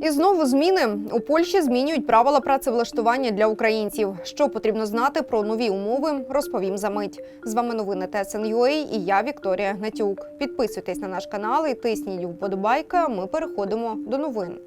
І знову зміни у Польщі змінюють правила працевлаштування для українців. Що потрібно знати про нові умови, розповім за мить. З вами новини ТСНЮА і я Вікторія Гнатюк. Підписуйтесь на наш канал і тисніть вподобайка. Ми переходимо до новин.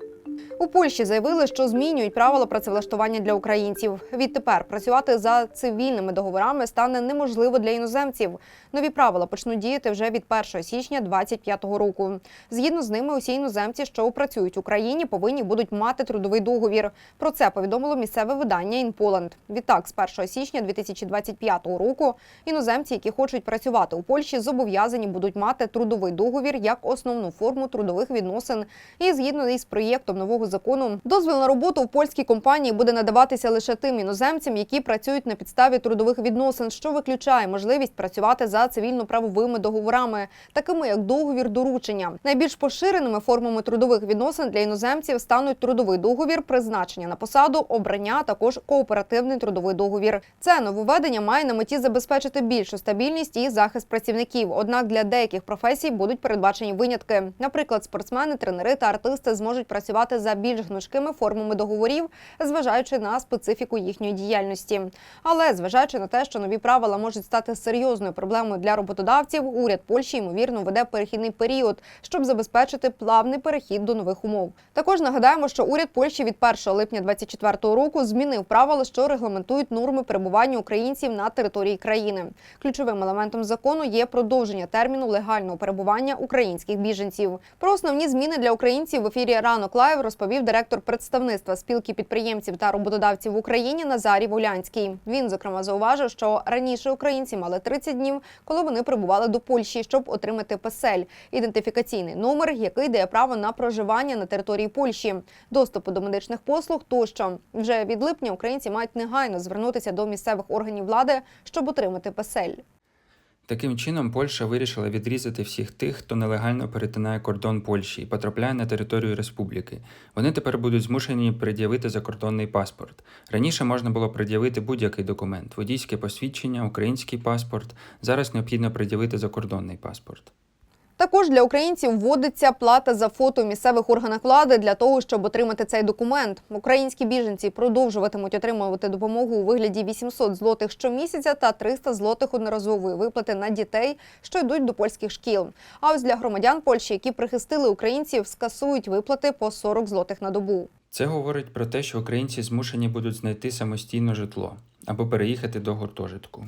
У Польщі заявили, що змінюють правила працевлаштування для українців. Відтепер працювати за цивільними договорами стане неможливо для іноземців. Нові правила почнуть діяти вже від 1 січня 2025 року. Згідно з ними, усі іноземці, що працюють в Україні, повинні будуть мати трудовий договір. Про це повідомило місцеве видання «Інполанд». Відтак, з 1 січня 2025 року іноземці, які хочуть працювати у Польщі, зобов'язані будуть мати трудовий договір як основну форму трудових відносин. І згідно із проєктом нового закону, дозвіл на роботу в польській компанії буде надаватися лише тим іноземцям, які працюють на підставі трудових відносин, що виключає можливість працювати за цивільно-правовими договорами, такими як договір доручення. Найбільш поширеними формами трудових відносин для іноземців стануть трудовий договір, призначення на посаду, обрання, також кооперативний трудовий договір. Це нововведення має на меті забезпечити більшу стабільність і захист працівників. Однак для деяких професій будуть передбачені винятки. Наприклад, спортсмени, тренери та артисти зможуть працювати за більш гнучкими формами договорів, зважаючи на специфіку їхньої діяльності. Але зважаючи на те, що нові правила можуть стати серйозною проблемою для роботодавців, уряд Польщі ймовірно веде перехідний період, щоб забезпечити плавний перехід до нових умов. Також нагадаємо, що уряд Польщі від 1 липня 2024 року змінив правила, що регламентують норми перебування українців на території країни. Ключовим елементом закону є продовження терміну легального перебування українських біженців. Про основні зміни для українців в ефірі Ранок Лайв розповів директор представництва спілки підприємців та роботодавців в Україні Назарій Волянський. Він зокрема зауважив, що раніше українці мали 30 днів, коли вони прибували до Польщі, щоб отримати ПЕСЕЛь – ідентифікаційний номер, який дає право на проживання на території Польщі, доступу до медичних послуг тощо. Вже від липня українці мають негайно звернутися до місцевих органів влади, щоб отримати ПЕСЕЛь. Таким чином, Польща вирішила відрізати всіх тих, хто нелегально перетинає кордон Польщі і потрапляє на територію республіки. Вони тепер будуть змушені пред'явити закордонний паспорт. Раніше можна було пред'явити будь-який документ: водійське посвідчення, український паспорт. Зараз необхідно пред'явити закордонний паспорт. Також для українців вводиться плата за фото в місцевих органах влади для того, щоб отримати цей документ. Українські біженці продовжуватимуть отримувати допомогу у вигляді 800 злотих щомісяця та 300 злотих одноразової виплати на дітей, що йдуть до польських шкіл. А ось для громадян Польщі, які прихистили українців, скасують виплати по 40 злотих на добу. Це говорить про те, що українці змушені будуть знайти самостійно житло або переїхати до гуртожитку.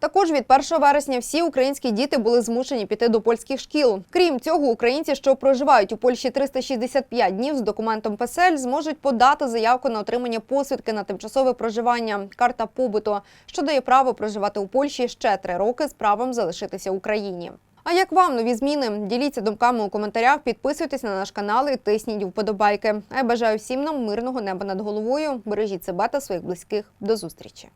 Також від 1 вересня всі українські діти були змушені піти до польських шкіл. Крім цього, українці, що проживають у Польщі 365 днів з документом ПЕСЕЛь, зможуть подати заявку на отримання посвідки на тимчасове проживання, карта побуту, що дає право проживати у Польщі ще три роки з правом залишитися в Україні. А як вам нові зміни? Діліться думками у коментарях, підписуйтесь на наш канал і тисніть вподобайки. А я бажаю всім нам мирного неба над головою. Бережіть себе та своїх близьких. До зустрічі.